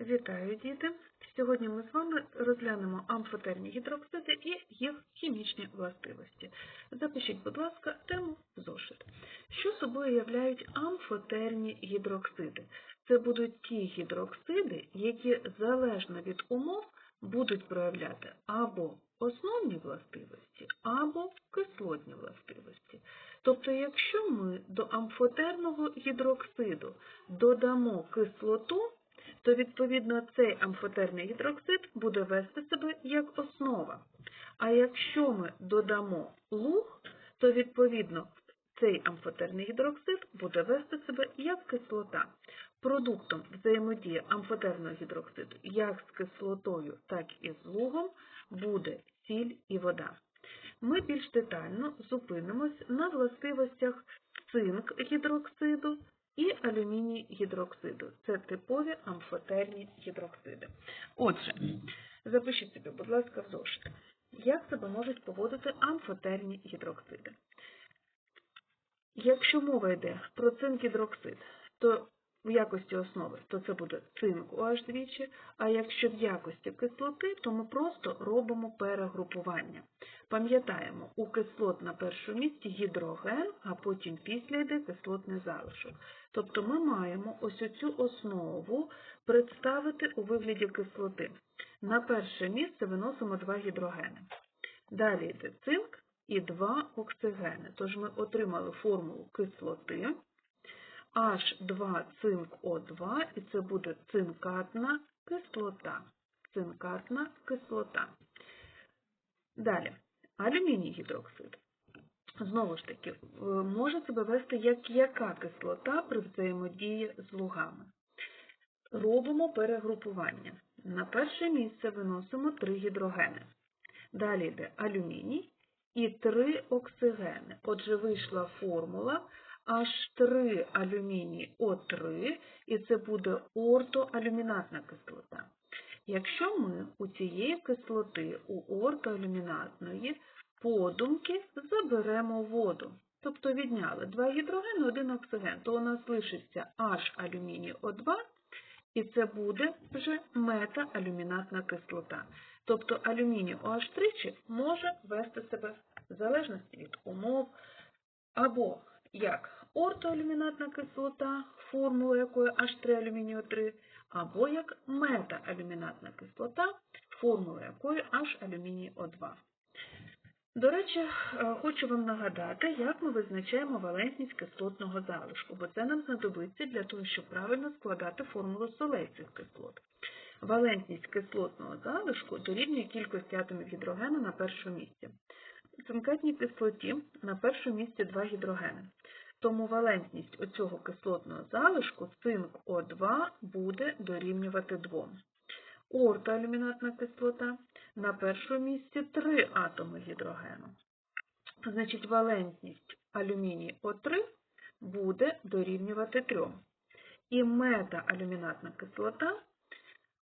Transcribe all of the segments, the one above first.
Вітаю, діти! Сьогодні ми з вами розглянемо амфотерні гідроксиди і їх хімічні властивості. Запишіть, будь ласка, тему зошит. Що собою являють амфотерні гідроксиди? Це будуть ті гідроксиди, які залежно від умов будуть проявляти або основні властивості, або кислотні властивості. Тобто, якщо ми до амфотерного гідроксиду додамо кислоту, то відповідно цей амфотерний гідроксид буде вести себе як основа. А якщо ми додамо луг, то відповідно цей амфотерний гідроксид буде вести себе як кислота. Продуктом взаємодії амфотерного гідроксиду як з кислотою, так і з лугом буде сіль і вода. Ми більш детально зупинимось на властивостях цинк гідроксиду і алюміній гідроксиду. Це типові амфотерні гідроксиди. Отже, запишіть собі, будь ласка, в зошит. Як себе можуть поводити амфотерні гідроксиди? Якщо мова йде про цинк-гідроксид, то в якості основи, то це буде цинк OH двічі, а якщо в якості кислоти, то ми просто робимо перегрупування. Пам'ятаємо, у кислот на першому місці гідроген, а потім після йде кислотний залишок. Тобто ми маємо ось цю основу представити у вигляді кислоти. На перше місце виносимо два гідрогени. Далі йде цинк і два оксигени. Тож ми отримали формулу кислоти. H2 цинк О2, і це буде цинкатна кислота. Цинкатна кислота. Далі, алюміній гідроксид. Знову ж таки, може себе вести як яка кислота при взаємодії з лугами. Робимо перегрупування. На перше місце виносимо три гідрогени. Далі йде алюміній і три оксигени. Отже, вийшла формула H3 алюміній О3, і це буде ортоалюмінатна кислота. Якщо ми у цієї кислоти, у ортоалюмінатної, подумки заберемо воду, тобто відняли два гідрогени, один оксиген, то у нас лишиться H алюміній О2, і це буде вже метаалюмінатна кислота. Тобто алюміній OH тричі може вести себе в залежності від умов або як ортоалюмінатна кислота, формула якої H3 алюмінію 3, або як метаалюмінатна кислота, формула якої H алюміній О2. До речі, хочу вам нагадати, як ми визначаємо валентність кислотного залишку, бо це нам знадобиться для того, щоб правильно складати формулу солей цих кислот. Валентність кислотного залишку дорівнює кількості атомів гідрогену на першому місці. У цинкатній кислоті на першому місці два гідрогени. Тому валентність оцього кислотного залишку цинк О2 буде дорівнювати 2. Ортоалюмінатна кислота на першому місці 3 атоми гідрогену. Значить, валентність алюміній О3 буде дорівнювати 3. І метаалюмінатна кислота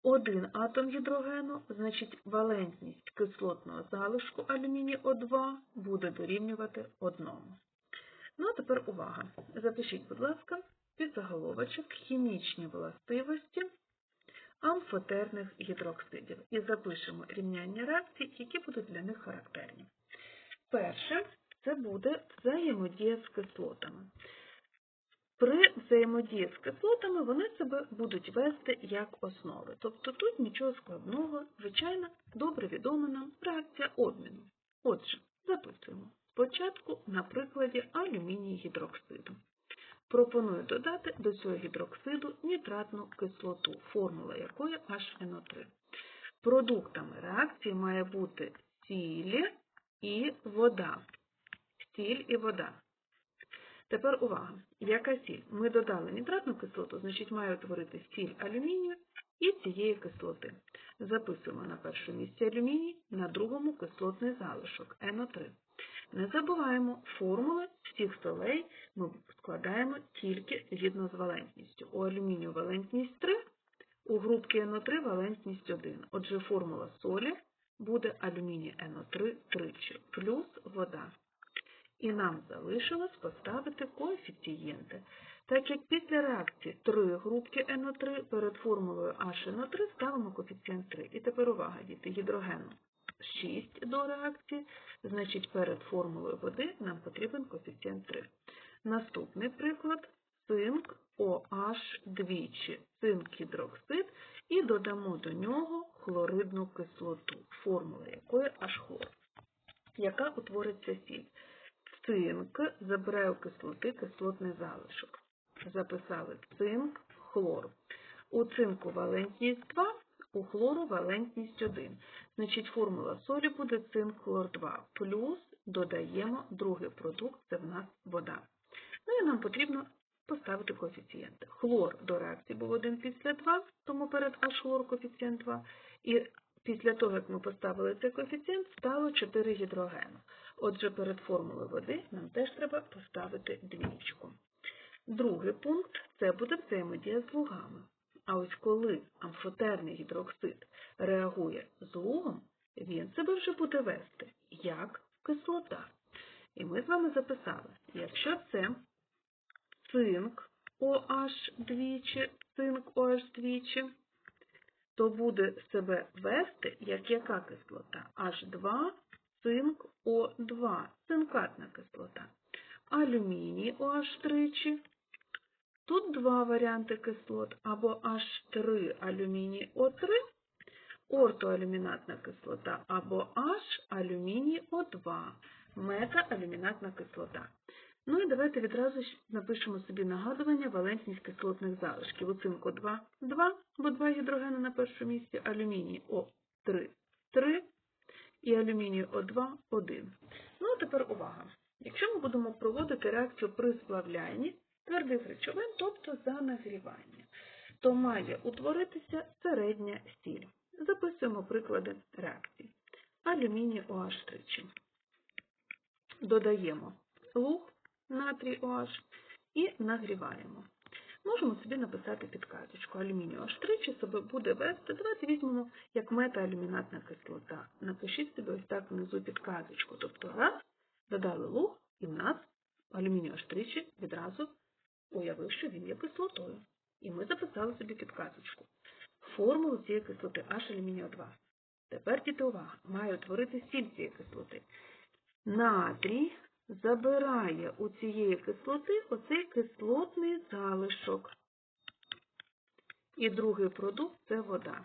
один атом гідрогену, значить валентність кислотного залишку алюміній О2 буде дорівнювати 1. Ну, а тепер увага. Запишіть, будь ласка, під заголовочок хімічні властивості амфотерних гідроксидів і запишемо рівняння реакцій, які будуть для них характерні. Перше, це буде взаємодія з кислотами. При взаємодії з кислотами вони себе будуть вести як основи. Тобто тут нічого складного, звичайно, добре відома нам реакція обміну. Отже, записуємо. Спочатку на прикладі алюміній гідроксиду. Пропоную додати до цього гідроксиду нітратну кислоту, формула якої HNO3. Продуктами реакції має бути сіль і вода. Сіль і вода. Тепер увага. Яка сіль? Ми додали нітратну кислоту, значить має утворити сіль алюмінію і цієї кислоти. Записуємо на першому місці алюміній, на другому кислотний залишок НО3. Не забуваємо, формули всіх солей ми складаємо тільки згідно з валентністю. У алюмінію валентність 3, у групки НО3 валентність 1. Отже, формула солі буде алюміній НО3 тричі, плюс вода. І нам залишилось поставити коефіцієнти. Так як після реакції 3 групки НО3 перед формулою HNO3 ставимо коефіцієнт 3. І тепер увага, діти, гідрогену 6 до реакції, значить перед формулою води нам потрібен коефіцієнт 3. Наступний приклад цинк OH двічі, цинк гідроксид і додамо до нього хлоридну кислоту, формула якої H-хлор, яка утвориться сіль. Цинк забирає у кислоти кислотний залишок. Записали цинк, хлор. У цинку валентність 2, у хлору валентність 1. Значить, формула солі буде цинк хлор 2. Плюс додаємо другий продукт, це в нас вода. Ну і нам потрібно поставити коефіцієнти. Хлор до реакції був 1 після 2, тому перед H хлор коефіцієнт 2. І після того, як ми поставили цей коефіцієнт, стало 4 гідрогену. Отже, перед формулою води нам теж треба поставити двічку. Другий пункт це буде взаємодія з лугами. А ось коли амфотерний гідроксид реагує з лугом, він себе вже буде вести як кислота. І ми з вами записали, якщо це цинк OH двічі, цинк OH двічі, то буде себе вести як яка кислота? H2 цинк О2, цинкатна кислота. Алюміній OH тричі. Тут два варіанти кислот, або H3 алюміній О3, ортоалюмінатна кислота, або H алюміній О2, метаалюмінатна кислота. Ну і давайте відразу напишемо собі нагадування валентність кислотних залишків. У цинку 2, 2, бо 2 гідрогени на першому місці, алюміній О3, 3 і алюмінію О2, 1. Ну а тепер увага. Якщо ми будемо проводити реакцію при сплавлянні твердих речовин, тобто за нагрівання, то має утворитися середня сіль. Записуємо приклади реакції. Алюміній OH тричі. Додаємо луг натрій OH і нагріваємо. Можемо собі написати підказочку. Алюмінію аж тричі себе буде вести. Давайте візьмемо як метаалюмінатна кислота. Напишіть собі ось так внизу підказочку. Тобто раз, додали луг, і в нас алюмінію аж тричі відразу уявив, що він є кислотою. І ми записали собі підказочку. Формулу цієї кислоти H алюмінію 2. Тепер діти увага, має утворити сіль цієї кислоти. Натрій забирає у цієї кислоти оцей кислотний залишок. І другий продукт це вода.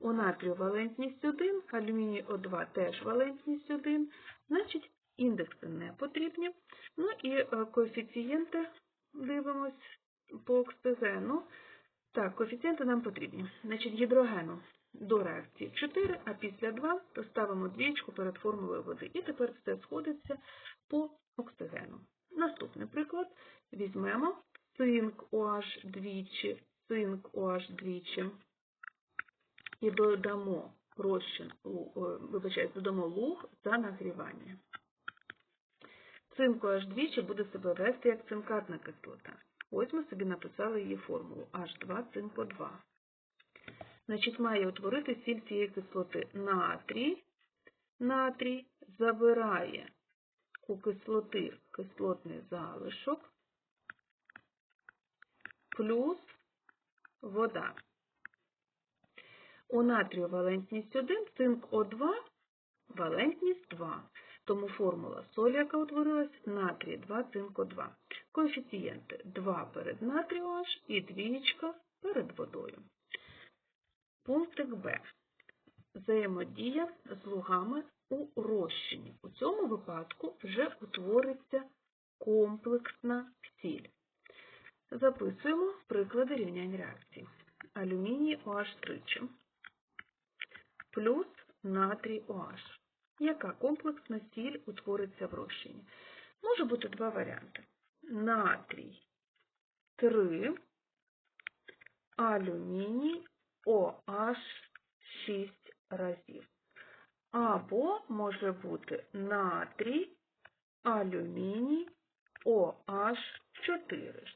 У натрію валентність 1, алюміній О2 теж валентність 1, значить індекси не потрібні. Ну і е, коефіцієнти дивимось по оксигену. Так, коефіцієнти нам потрібні. Значить, гідрогену до реакції 4, а після 2 поставимо двічку перед формулою води. І тепер все сходиться по оксигену. Наступний приклад. Візьмемо цинк OH двічі, цинк OH двічі і додамо розчин, вибачайте, додамо луг за нагрівання. Цинк OH двічі буде себе вести як цинкатна кислота. Ось ми собі написали її формулу H2 цинко 2. Значить, має утворити сіль цієї кислоти натрій. Натрій забирає у кислоти кислотний залишок плюс вода. У натрію валентність 1, цинк О2 валентність 2. Тому формула солі, яка утворилась, натрій 2, цинк О2. Коефіцієнти 2 перед натрію H і двічка перед водою. Пунктик Б. Взаємодія з лугами у розчині. У цьому випадку вже утвориться комплексна сіль. Записуємо приклади рівнянь реакцій. Алюміній OH тричі плюс натрій OH. Яка комплексна сіль утвориться в розчині? Може бути два варіанти. Натрій 3, алюміній OH 6 разів. Або може бути натрій, алюміній, OH 4.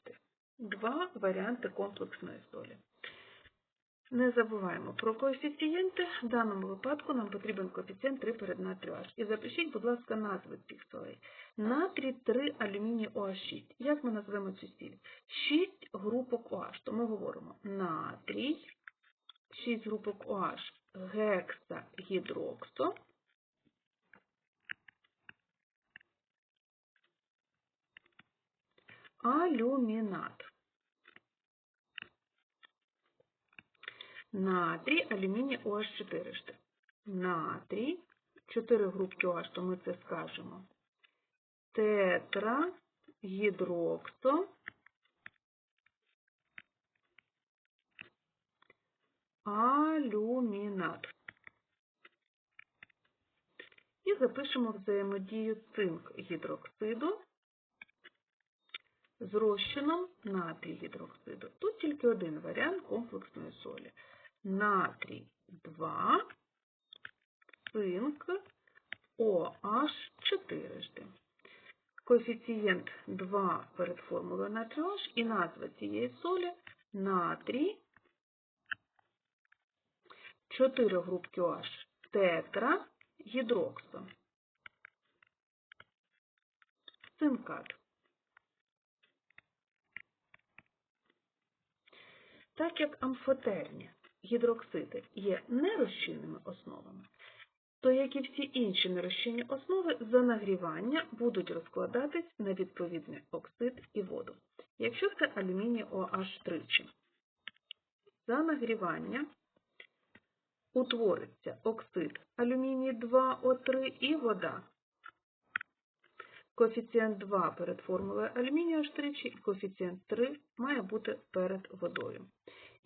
Два варіанти комплексної солі. Не забуваємо про коефіцієнти. В даному випадку нам потрібен коефіцієнт 3 перед натрію H. І запишіть, будь ласка, назви цих солей. Натрій 3 алюміній OH6. Як ми назвемо цю сіль? 6 групок OH. То ми говоримо натрій, 6 групок OH, гексагідроксо, алюмінат. Натрій, алюміній OH 4. Натрій, 4 групки OH, то ми це скажемо. Тетра, гідроксо, алюмінат. І запишемо взаємодію цинк гідроксиду з розчином натрій гідроксиду. Тут тільки один варіант комплексної солі. Натрій 2, цинк, OH 4. Коефіцієнт 2 перед формулою натрію H і назва цієї солі натрій, 4 групки OH, тетра, гідроксо, цинкат. Так як амфотерні гідроксиди є нерозчинними основами, то, як і всі інші нерозчинні основи, за нагрівання будуть розкладатись на відповідний оксид і воду. Якщо це алюміній OH тричі, за нагрівання утвориться оксид алюміній 2О3 і вода. Коефіцієнт 2 перед формулою алюмінію H тричі і коефіцієнт 3 має бути перед водою.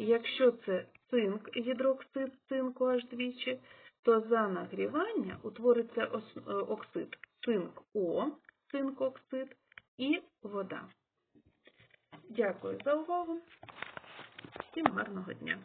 Якщо це цинк, гідроксид цинку аж двічі, то за нагрівання утвориться е, оксид цинк О, цинкоксид і вода. Дякую за увагу. Всім гарного дня!